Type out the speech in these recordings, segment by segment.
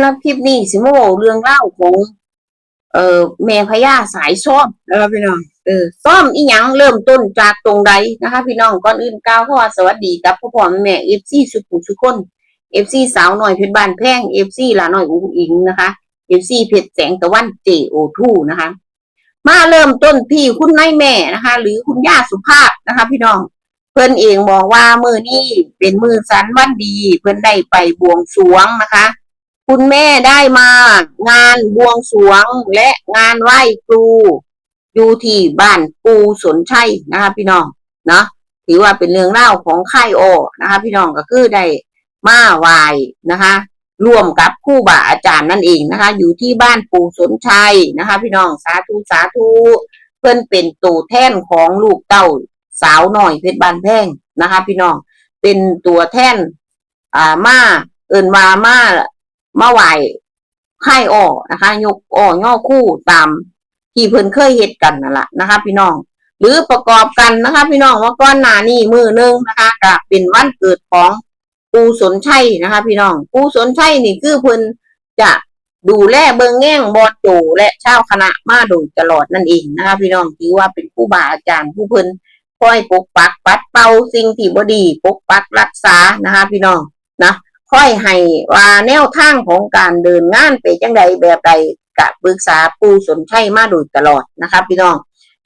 แล้วคลิปนี้สิมาเว้าเรื่องเล่าวของ เอ่อแม่พญาสายซ้อมนะครับพี่น้องเออซ้อมอีหยังเริ่มต้นจากตรงใดนะคะ พี่น้องก่อนอื่นกล่าวคำว่าสวัสดีกับพ่อพ่อแม่แม่เอฟซีสุขุมสุขคนเอฟซีสาวหน่อยเพชรบ้านแพงเอฟซีหลาหน่อยอุ้งอิงนะคะเอฟซีเพชรแสงตะวันเจโอทูนะคะ มาเริ่มต้นที่คุณนายแม่นะคะ หรือคุณย่าสุภาพนะคะ พี่น้องเพิ่นเองบอกว่ามือนี้เป็นมือสันวันดี เพิ่นได้ไปบวงสรวงนะคะ คุณแม่ได้มางานบวงสรวงและงานไหว้ครูอยู่ที่บ้านปูสนชัยนะคะ พี่น้องเนาะถือว่าเป็นเรื่องเล่าของค่ายโอนะคะ พี่น้องก็คือได้มาไหว้นะคะ ร่วมกับคู่บ่าอาจารย์นั่นเองนะคะ อยู่ที่บ้านปูสนชัยนะคะ พี่น้องสาธุสาธุเพื่อนเป็นตัวแท่นของลูกเต้าสาวหน่อยเพชรบานแพงนะคะ พี่น้องเป็นตัวแท่นอ่ามาเอินว่ามา มาไหวค่ายอ้อนะคะ ยกอ้อย่อคู่ตามที่เพิ่นเคยเฮ็ดกันนั่นแหละนะคะ พี่น้อง หรือประกอบกันนะคะ พี่น้องว่าก้อนหนานี่มือหนึ่งนะคะก็เป็นวันเกิดของปูสนชัยนะคะ พี่น้องปูสนชัยนี่คือเพิ่นจะดูแลเบิงแง่งบอดโจและชาวคณะมาโดยตลอดนั่นเองนะคะ พี่น้องถือว่าเป็นผู้บาอาจารย์ผู้เพิ่นคอยปกปักปัดเป่าสิ่งที่บ่ดีปกปักรักษานะคะ พี่น้อง ค่อยให้ว่าแนวทางของการเดินงานไปจังใดแบบใดกะปรึกษาปูสนชัยมาโดยตลอดนะครับพี่น้อง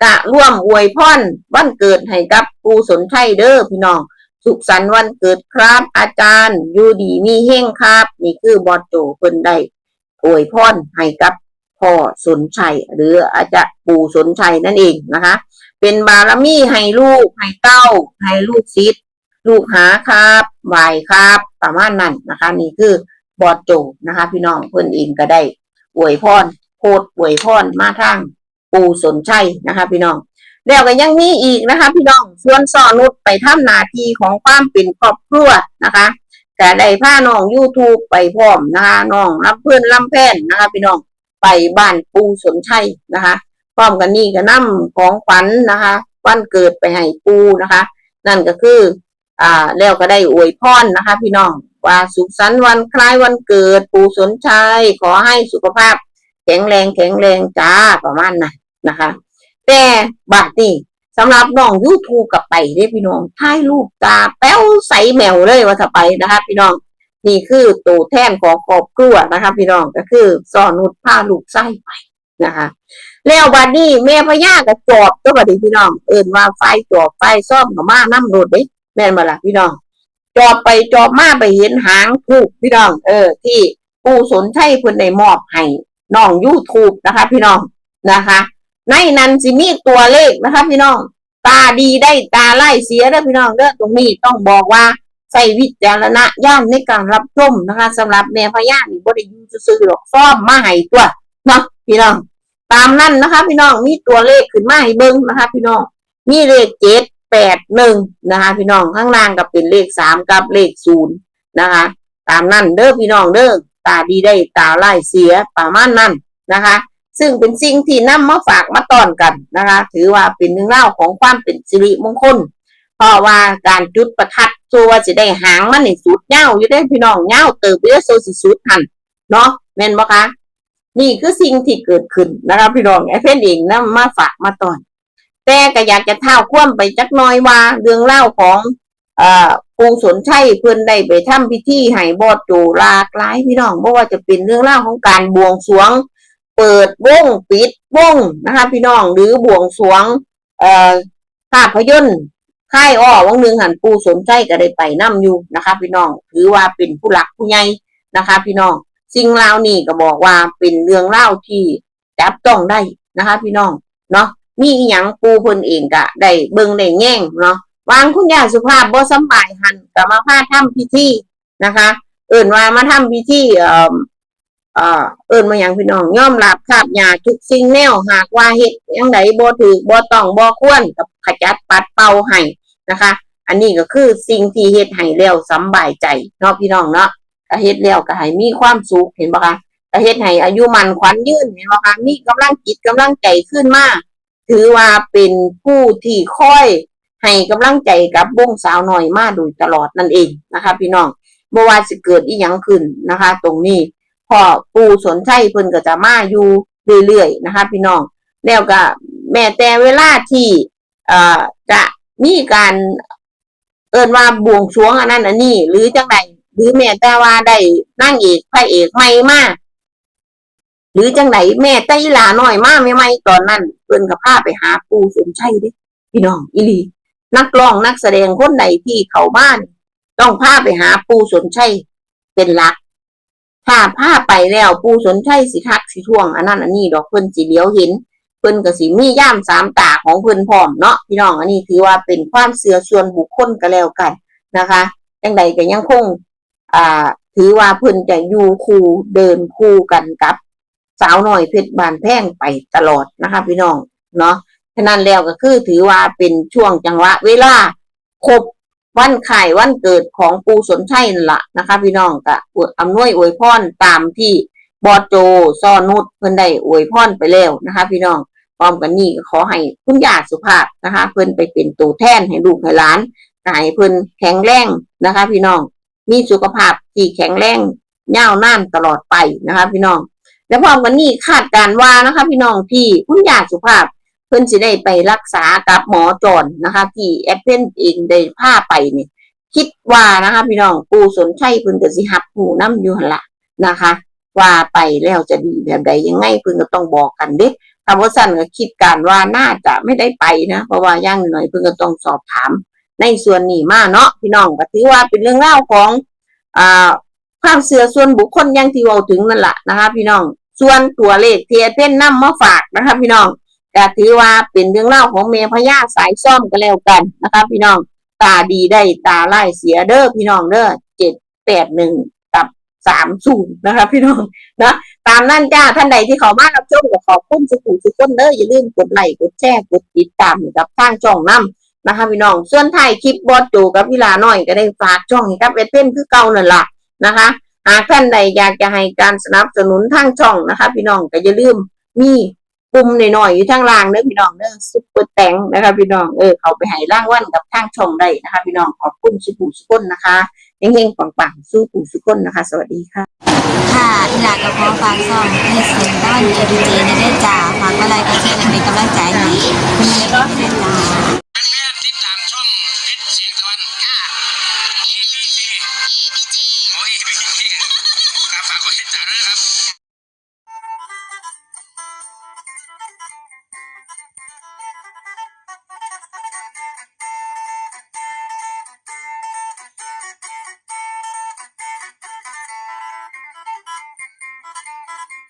กะร่วมอวยพรวันเกิดให้กับปูสนชัยเด้อพี่น้องสุขสันต์วันเกิดครับอาจารย์อยู่ดีมีเฮงครับ นี่คือบอดโจเพิ่นได้อวยพรให้กับพ่อสนชัยหรืออาจจะปู่สนชัยนั่นเองนะคะ เป็นบารมีให้ลูกให้เต้าให้ลูกศิษย์ ลูกหาครับไหวครับ ประมาณนั้นนะคะ นี่คือบอดโจนะคะ พี่น้องเพื่อนเองก็ได้อวยพรโพดอวยพรมาทางปูสนชัยนะคะ พี่น้องแล้วก็ยังมีอีกนะคะ พี่น้องส่วนสอนุชไปทำหนาทีของความเป็นครอบครัวนะคะแก็ได้พาน้อง YouTube ไปพร้อมนะคะน้องรับเพื่อนลำแพนนะคะ พี่น้องไปบ้านปูสนชัยนะคะพร้อมกันนี่ก็นำของขวัญนะคะ วันเกิดไปให้ปูนะคะ นั่นก็คือ อ่าแล้วก็ได้อวยพรนะคะ พี่น้องว่าสุขสันต์วันคล้ายวันเกิด ปู่สนชัยขอให้สุขภาพ แข็งแรงแข็งแรงจ้าประมาณนั้นนะคะ แต่บัดนี้สำหรับน้องยูทูบกับไปเด้พี่น้องถ่ายรูปตาแป้วใสแมวเลยว่าถ้าไปนะคะ พี่น้องนี่คือตัวแทนของครอบครัวนะคะ พี่น้องก็คือสอนุชพาลูกไส้ไปนะคะ แล้วบัดนี้แม่พญาก็จอบตัวบัดนี้พี่น้อง เอินว่าไฟจอบไฟซ่อมกับมาน้ำรถเด้ แม่นบ่ล่ะพี่น้อง จอบไปจอบมาไปเห็นหางทูบพี่น้อง เออ ที่ผู้สนชัยเพิ่นได้มอบให้น้องยูทูบนะคะ พี่น้องนะคะ ในนั้นสิมีตัวเลขนะคะ พี่น้อง ตาดีได้ตาไล่เสียเด้อพี่น้องเด้อตรงนี้ต้องบอกว่าใส่วิจารณญาณในการรับชมนะคะสำหรับแม่พญานี่บ่ได้ยูซื่อหรอกซ่อมมาให้ตัวเนาะพี่น้อง ตามนั้นนะคะ พี่น้องมีตัวเลขขึ้นมาให้เบิ่งนะคะ พี่น้องมีเลขเจ็ด แปดหนึ่งนะคะพี่น้องข้างล่างก็เป็นเลขสามกับเลขศูนย์นะคะตามนั้นเด้อพี่น้องเด้อตาดีได้ตาไล่เสียประมาณนั้นนะคะ ซึ่งเป็นสิ่งที่นำมาฝากมาตอนกันนะคะ ถือว่าเป็นเรื่องเล่าของความเป็นสิริมงคลเพราะว่าการจุดประทัดตัวจะได้หางมันในสุดเง่าอยู่ได้พี่น้องเง่าเติบไปได้โซสิสุดทันเนาะแม่นบ่คะนี่คือสิ่งที่เกิดขึ้นนะคะพี่น้องไอ้เพ่นเองนำมาฝากมาตอน แต่ก็อยากจะเท่าคว่ำไปจักน้อยว่าเรื่องเล่าของเอ่อปูสนชัยเพื่อนได้ไปทำพิธีให้บอดจหลากหลายพี่น้องเพราะว่าจะเป็นเรื่องเล่าของการบวงสรวง เปิดวงปิดวงนะคะ พี่น้องหรือบวงสรวงเอ่อภาพยนตร์ค่ายอ้อวังหนึ่งหันปูสนใจก็ได้ไปนํอยู่นะคะ พี่น้องถือว่าเป็นผู้หลักผู้ใหญ่นะคะ พี่น้องสิ่งรานี่ก็บอกว่าเป็นเรื่องเล่าที่จับต้องได้นะคะ พี่น้องเนาะ มีอีหยังปูเพิ่นเองก็ได้เบิ่งได้แง่งเนาะวางคุณยาสุภาพบ่สบายหันก็มาพาทำพิธีนะคะ เอิ่นว่ามาทำพิธีเอ่อเอ่อเอิ่นมาหยังพี่น้องยอมรับคาบยาทุกสิ่งแนวหากว่าเฮ็ดจังไดบ่ถูกบ่ต้องบ่ควรก็ขจัดปัดเป่าให้นะคะ อันนี้ก็คือสิ่งที่เฮ็ดให้แล้วสบายใจเนาะพี่น้องเนาะก็เฮ็ดแล้วก็ให้มีความสุขเห็นบ่คะก็เฮ็ดให้อายุมันขวัญยืนเห็นบ่คะมีกำลังจิตกำลังใจขึ้นมา ถือว่าเป็นผู้ที่ค่อยให้กำลังใจกับวงสาวหน่อยมาโดยตลอดนั่นเองนะคะ พี่น้องเมื่อว่าจะเกิดอีหยังขึ้นนะคะ ตรงนี้พ่อปู่สนใจเพิ่นก็จะมาอยู่เรื่อยๆนะคะ พี่น้องแล้วก็แม้แต่เวลาที่เอ่อจะมีการเอินว่าบวงสรวงอันนั้นอันนี้ หรือจังใดหรือแม้แต่ว่าได้นั่งเอกพระเอกใหม่มา หรือจังไหนแม่แต่อีหลาน้อยมาไม่ไม่ตอนนั้นเพิ่นก็พาไปหาปูสนชัยด้พี่น้องอีลีนักร้องนักแสดงคนใดที่เขาบ้าน ต้องพาไปหาปูสนชัยเป็นหลัก ถ้าพาไปแล้วปูสนชัยสิทักสิท่วงอันนั้นอันนี้ดอกเพิ่นสิเลี้ยวเห็น เพิ่นก็สิมีย่ามสามตาของเพิ่นพร้อมเนาะพี่น้องอันนี้ถือว่าเป็นความเสื่อส่วนบุคคลก็แล้วกันนะคะจังใดก็ยังคง อ่า ถือว่าเพิ่นจะอยู่คู่เดินคู่กันกับ สาวหน่อยเพชรบานแพงไปตลอดนะคะพี่น้องเนาะฉะนั้นแล้วก็คือถือว่าเป็นช่วงจังหวะเวลาครบวันไข่วันเกิดของปูสนชัยนั่นละนะคะ พี่น้องก็อวยอำนวยอวยพรตามที่บอโจซอนุชเพิ่นได้อวยพรไปแล้วนะคะ พี่น้องพร้อมกันนี้ขอให้คุณยาสุภาพนะคะ เพิ่นไปเป็นตัวแทนให้ลูกให้หลานให้เพิ่นแข็งแรงนะคะ พี่น้องมีสุขภาพที่แข็งแรงยาวนานตลอดไปนะคะ พี่น้อง แล้วพร้อมกันนี้คาดการว่านะคะ พี่น้องที่คุณยาสุภาพ เพิ่นสิได้ไปรักษากับหมอจอนนะคะ ที่แอปเปิลเองได้พาไปเนี่ยคิดว่านะคะ พี่น้องปูสนชัยเพิ่นก็สิหับหูน้ำอยู่หั่นละนะคะ ว่าไปแล้วจะดีแบบใดยังไงเพิ่นก็ต้องบอกกันเด้ถ้าว่าสั้นก็คิดการว่าน่าจะไม่ได้ไปนะเพราะว่าย่างหน่อยเพิ่นก็ต้องสอบถาม ในส่วนนี้มาเนาะพี่น้องก็ถือว่าเป็นเรื่องเล่าของอ่า ความเสื่อส่วนบุคคลยังที่เราถึงนั่นแหละนะคะ พี่น้อง ส่วนตัวเลขเทียเต้นนำมาฝากนะคะ พี่น้องก็ถือว่าเป็นเรื่องเล่าของเมพญาสายซ่อมก็แล้วกันนะคะ พี่น้องตาดีได้ตาไล่เสียเด้อพี่น้องเด้อเจ็ดแปดหนึ่งกับสามศูนย์นะคะ พี่น้องนะตามนั่นจ้าท่านใดที่เขามารับชมก็ขอบคุณสุขุมสุขนเด้ออย่าลืมกดไลค์กดแชร์กดติดตามกับทางช่องน้ำนะคะ พี่น้องส่วนถ่ายคลิปบอสโจกับพี่ลาหน้อยก็ได้ฝากช่องกับเอเต้นคือเก่านั่นแหละ นะคะ หากท่านใดอยากจะให้การสนับสนุนทางช่องนะคะ พี่น้องก็อย่าลืมมีปุ่มหน่อยๆอยู่ทางล่างเด้อพี่น้องเด้อซุปเปอร์แตงนะคะพี่น้องเออเขาไปให้ร่างวันกับทางช่องได้นะคะ พี่น้องขอบคุณสุขุมสุขคนนะคะเฮงๆปังๆสู้ปู่สุขคนนะคะ สวัสดีค่ะ ค่ะอีหลากระเพาะฟางซ่องให้เสียงต้อนเอดีเจในได้จ่าฝากอะไรก็แค่เป็นกำลังใจให้คุณแม่ก็ได้จ่า